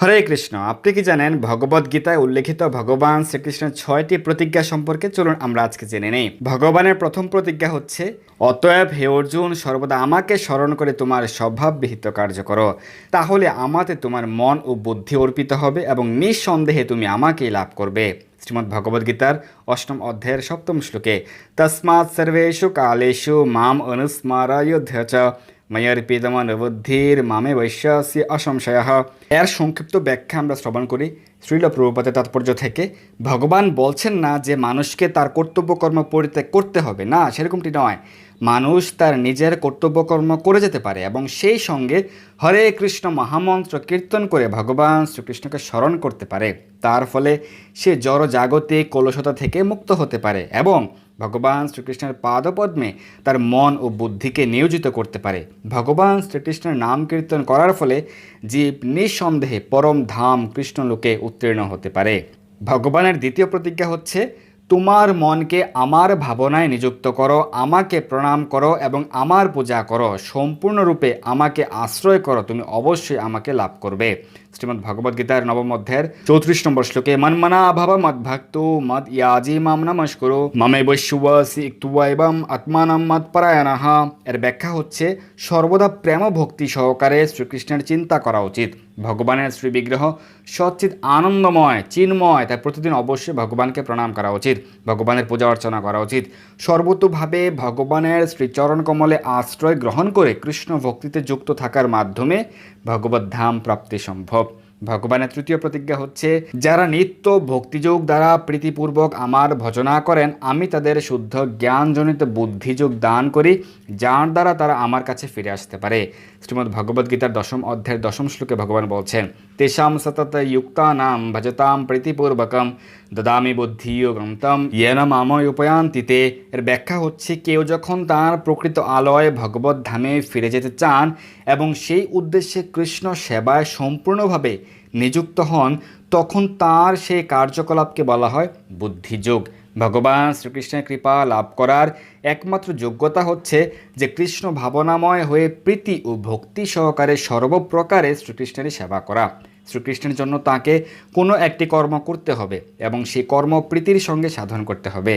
হরে কৃষ্ণ, আপনি কি জানেন ভগবদ গীতায় উল্লেখিত ভগবান শ্রীকৃষ্ণের ছয়টি প্রতিজ্ঞা সম্পর্কে? চলুন আমরা আজকে জেনে নেই। ভগবানের প্রথম প্রতিজ্ঞা হচ্ছে, অতএব হে অর্জুন, সর্বদা আমাকে স্মরণ করে তোমার স্বভাববিহিত কার্য করো। তাহলে আমাতে তোমার মন ও বুদ্ধি অর্পিত হবে এবং নিঃসন্দেহে তুমি আমাকেই লাভ করবে। শ্রীমদ্ ভগবদ গীতার অষ্টম অধ্যায়ের সপ্তম শ্লোকে, তস্মাৎ সর্বেষু কালেষু মাম অনুস্মারায়োধ্য চ ময়র্পিতমনুবুদ্ধির মামে বৈশ্যাসী অসংশয়। এর সংক্ষিপ্ত ব্যাখ্যা আমরা শ্রবণ করি শ্রীল প্রভুপাতের তাৎপর্য থেকে। ভগবান বলছেন না যে মানুষকে তার কর্তব্যকর্ম পরিত্যাগ করতে হবে। না, সেরকমটি নয়। মানুষ তার নিজের কর্তব্যকর্ম করে যেতে পারে এবং সেই সঙ্গে হরে কৃষ্ণ মহামন্ত্র কীর্তন করে ভগবান শ্রীকৃষ্ণকে স্মরণ করতে পারে। তার ফলে সে জড় জাগতিক কলসতা থেকে মুক্ত হতে পারে এবং ভগবান শ্রীকৃষ্ণের পাদপদ্মে তার মন ও বুদ্ধিকে নিয়োজিত করতে পারে। ভগবান শ্রীকৃষ্ণের নাম কীর্তন করার ফলে জীব নিঃসন্দেহে পরম ধাম কৃষ্ণলোকে উত্তীর্ণ হতে পারে। ভগবানের দ্বিতীয় প্রতিজ্ঞা হচ্ছে, তোমার মনকে আমার ভাবনায় নিযুক্ত করো, আমাকে প্রণাম করো এবং আমার পূজা করো। সম্পূর্ণরূপে আমাকে আশ্রয় করো। তুমি অবশ্যই আমাকে লাভ করবে। শ্রীমদ্ ভগবদ গীতার নবম অধ্যায়ের চৌত্রিশ নম্বর শ্লোকে মন্মনা ভাব মদ্ভক্ত মদ ইয়াজি মাম নমস্করো মামে বৈশুয়াসি ইক্তুয়া এবং আত্মানাম মত পরায়ণাহ এর ব্যাখ্যা হচ্ছে, সর্বদা প্রেম ভক্তি সহকারে শ্রীকৃষ্ণের চিন্তা করা উচিত। ভগবানের শ্রী বিগ্রহ সচ্চিত আনন্দময়, চিন্ময়, তাই প্রতিদিন অবশ্যই ভগবানকে প্রণাম করা উচিত, ভগবানের পূজা অর্চনা করা উচিত। সর্বতোভাবে ভগবানের শ্রীচরণ কমলে আশ্রয় গ্রহণ করে কৃষ্ণ ভক্তিতে যুক্ত থাকার মাধ্যমে ভগবত ধাম প্রাপ্তি সম্ভব। ভগবানের তৃতীয় প্রতিজ্ঞা হচ্ছে, যারা নিত্য ভক্তিযোগ দ্বারা প্রীতিপূর্বক আমার ভজনা করেন, আমি তাদের শুদ্ধ জ্ঞানজনিত বুদ্ধিযোগ দান করি, যার দ্বারা তারা আমার কাছে ফিরে আসতে পারে। শ্রীমদ্ ভগবদ্গীতার দশম অধ্যায়ের দশম শ্লোকে ভগবান বলছেন, তেষাম সতত যুক্তা নাম ভজতাম প্রীতিপূর্বকম, দদামি বুদ্ধিয়োগম তম ইয়েন মাময় উপয়ান্তিতে এর ব্যাখ্যা হচ্ছে, কেউ যখন তার প্রকৃত আলয় ভগবত ধামে ফিরে যেতে চান এবং সেই উদ্দেশ্যে কৃষ্ণ সেবায় সম্পূর্ণভাবে নিযুক্ত হন, তখন তার সেই কার্যকলাপকে বলা হয় বুদ্ধিযোগ। ভগবান শ্রীকৃষ্ণের কৃপা লাভ করার একমাত্র যোগ্যতা হচ্ছে যে কৃষ্ণ ভাবনাময় হয়ে প্রীতি ও ভক্তি সহকারে সর্বপ্রকারে শ্রীকৃষ্ণের সেবা করা। শ্রীকৃষ্ণের জন্য তাকে কোনো একটি কর্ম করতে হবে এবং সেই কর্ম প্রীতির সঙ্গে সাধন করতে হবে।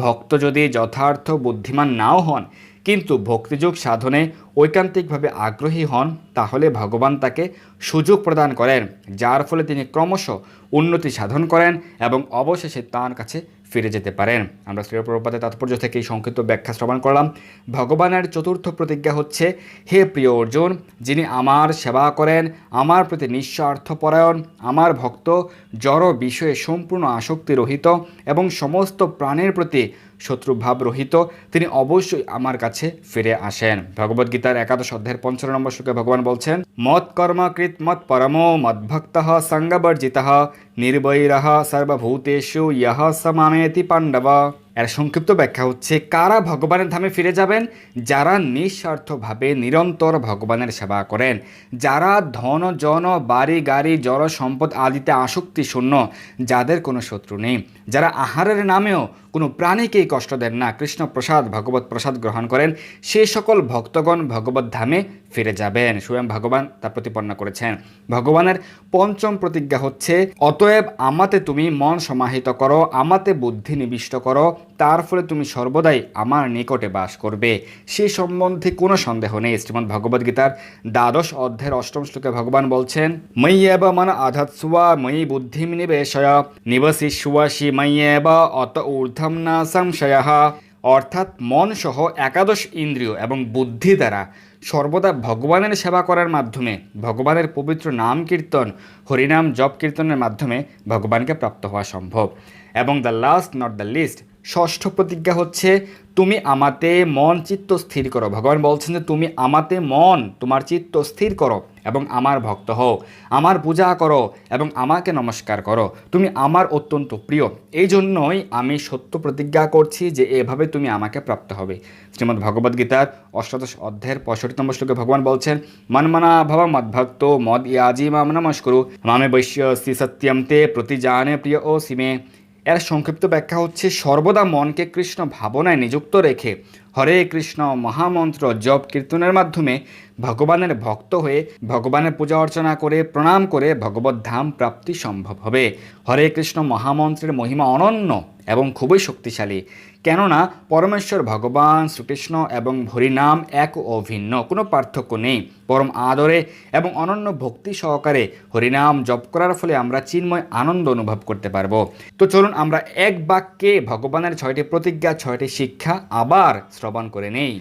ভক্ত যদি যথার্থ বুদ্ধিমান নাও হন, কিন্তু ভক্তিযোগ সাধনে ঐকান্তিকভাবে আগ্রহী হন, তাহলে ভগবান তাকে সুযোগ প্রদান করেন, যার ফলে তিনি ক্রমশ উন্নতি সাধন করেন এবং অবশেষে তার কাছে ফিরে যেতে পারেন। আমরা শ্রীপ্রপাতের তাৎপর্য থেকে এই সংক্ষিপ্ত ব্যাখ্যা শ্রবণ করলাম। ভগবানের চতুর্থ প্রতিজ্ঞা হচ্ছে, হে প্রিয় অর্জুন, যিনি আমার সেবা করেন, আমার প্রতি নিঃস্বার্থপরায়ণ আমার ভক্ত, জড় বিষয়ে সম্পূর্ণ আসক্তি রহিত এবং সমস্ত প্রাণের প্রতি শত্রুভাব রহিত তিনি অবশ্যই আমার কাছে ফিরে আসেন। ভগবদ্গীতার একাদশ অধ্যায়ের পঞ্চান্ন নম্বর শ্লোকে ভগবান বলছেন মত কর্মকৃত মত পরমো ভক্ত সঙ্গবর্জিত, নির্বৈর সর্বভূতেষু ইহ সমামেতি পাণ্ডব। এর সংক্ষিপ্ত ব্যাখ্যা হচ্ছে, কারা ভগবানের ধামে ফিরে যাবেন? যারা নিঃস্বার্থভাবে নিরন্তর ভগবানের সেবা করেন। যারা ধন, জন, বাড়ি, গাড়ি জড় সম্পদ আদিতে আসক্তি শূন্য, যাদের কোনো শত্রু নেই। যারা আহারের নামেও কোনো প্রাণীকেই কষ্ট দেন না কৃষ্ণ প্রসাদ ভগবত প্রসাদ গ্রহণ করেন, সে সকল ভক্তগণ ভগবত ধামে ফিরে যাবেন। স্বয়ং ভগবান তা প্রতিপন্ন করেছেন। ভগবানের পঞ্চম প্রতিজ্ঞা হচ্ছে, অতএব আমাতে তুমি মন সমাহিত করো, আমাতে বুদ্ধি নিবিষ্ট করো, তার ফলে তুমি সর্বদাই আমার নিকটে বাস করবে। সে সম্বন্ধে কোনো সন্দেহ নেই। শ্রীমদ্ ভগবদ্গীতার দ্বাদশ অধ্যায়ের অষ্টম শ্লোকে ভগবান বলছেন ময়্যেব মন আধাৎসুয়া, ময়ি বুদ্ধিম নিবেশয় নিবসিষ্যসি ময়্যেব অত ঊর্ধ্বম না সংশয়। অর্থাৎ মন সহ একাদশ ইন্দ্রিয় এবং বুদ্ধি দ্বারা সর্বদা ভগবানের সেবা করার মাধ্যমে, ভগবানের পবিত্র নাম কীর্তন, হরিনাম জপ কীর্তনের মাধ্যমে ভগবানকে প্রাপ্ত হওয়া সম্ভব। এবং the last not the least ষষ্ঠ প্রতিজ্ঞা হচ্ছে, তুমি আমাতে মন, চিত্ত স্থির করো। ভগবান বলছেন যে, তুমি আমাতে মন, তোমার চিত্ত স্থির করো। এবং আমার ভক্ত হও। আমার পূজা করো এবং আমাকে নমস্কার করো। তুমি আমার অত্যন্ত প্রিয়। এই জন্যই আমি সত্য প্রতিজ্ঞা করছি যে এভাবে তুমি আমাকে প্রাপ্ত হবে। শ্রীমদ্ ভগবদ্গীতার অষ্টাদশ অধ্যায়ের পঁয়ষট্টি নম্বর শ্লোকে ভগবান বলছেন, মনমনা ভব মদ্ভক্ত মদ ইয়াজি মাম নমস্কুরু। মামে বৈশ্য সত্যম তে প্রতি জানে প্রিয় ও সীমে এর সংক্ষিপ্ত ব্যাখ্যা হচ্ছে, সর্বদা মনকে কৃষ্ণ ভাবনায় নিযুক্ত রেখে হরে কৃষ্ণ মহামন্ত্র জপ কীর্তনের মাধ্যমে ভগবানের ভক্ত হয়ে ভগবানের পূজা অর্চনা করে, প্রণাম করে ভগবত ধাম প্রাপ্তি সম্ভব হবে। হরে কৃষ্ণ মহামন্ত্রের মহিমা অনন্য। এবং খুবই শক্তিশালী। কেননা, পরমেশ্বর ভগবান, শ্রীকৃষ্ণ এবং হরিনাম এক ও অভিন্ন কোনো পার্থক্য নেই। পরম আদরে এবং অনন্য ভক্তি সহকারে হরিনাম জপ করার ফলে আমরা চিন্ময় আনন্দ অনুভব করতে পারব। তো চলুন আমরা এক বাক্যে ভগবানের ছয়টি প্রতিজ্ঞা, ছয়টি শিক্ষা আবার শ্রবণ করে নেই।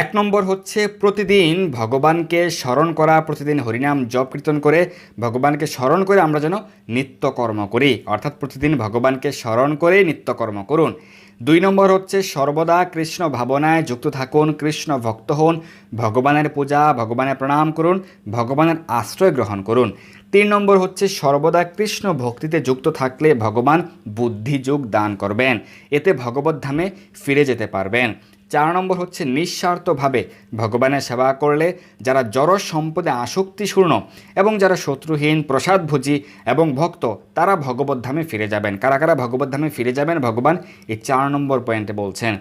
এক নম্বর হচ্ছে প্রতিদিন ভগবানকে স্মরণ করা, প্রতিদিন হরিনাম জপ কীর্তন করে ভগবানকে স্মরণ করে আমরা যেন নিত্যকর্ম করি। অর্থাৎ প্রতিদিন ভগবানকে স্মরণ করে নিত্যকর্ম করুন। দুই নম্বর হচ্ছে সর্বদা কৃষ্ণ ভাবনায় যুক্ত থাকুন, কৃষ্ণ ভক্ত হন, ভগবানের পূজা, ভগবানের প্রণাম করুন, ভগবানের আশ্রয় গ্রহণ করুন। তিন নম্বর হচ্ছে সর্বদা কৃষ্ণ ভক্তিতে যুক্ত থাকলে ভগবান বুদ্ধিযুগ দান করবেন। এতে ভগবত ধামে ফিরে যেতে পারবেন। চার নম্বর হচ্ছে নিঃস্বার্থভাবে ভগবানের সেবা করলে যারা জড় সম্পদে আসক্তিশূর্ণ এবং যারা শত্রুহীন, প্রসাদভোজী এবং ভক্ত, তারা ভগবত ধামে ফিরে যাবেন। কারা কারা ভগবত ধামে ফিরে যাবেন? ভগবান এই চার নম্বর পয়েন্টে বলছেন।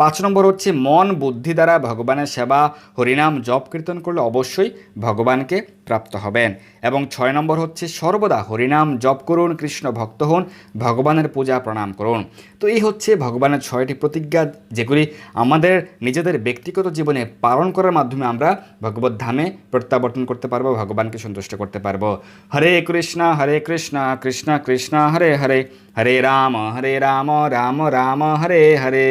পাঁচ নম্বর হচ্ছে, মন, বুদ্ধি দ্বারা ভগবানের সেবা, হরিনাম জপ, কীর্তন করলে অবশ্যই ভগবানকে প্রাপ্ত হবেন। এবং ছয় নম্বর হচ্ছে, সর্বদা হরিনাম জপ করুন, কৃষ্ণ ভক্ত হন, ভগবানের পূজা প্রণাম করুন। তো এই হচ্ছে ভগবানের ছয়টি প্রতিজ্ঞা, যেগুলি আমাদের নিজেদের ব্যক্তিগত জীবনে পালন করার মাধ্যমে আমরা ভগবত ধামে প্রত্যাবর্তন করতে পারব, ভগবানকে সন্তুষ্ট করতে পারব। হরে কৃষ্ণ হরে কৃষ্ণ কৃষ্ণ কৃষ্ণ, হরে হরে হরে রাম হরে রাম রাম রাম, হরে হরে।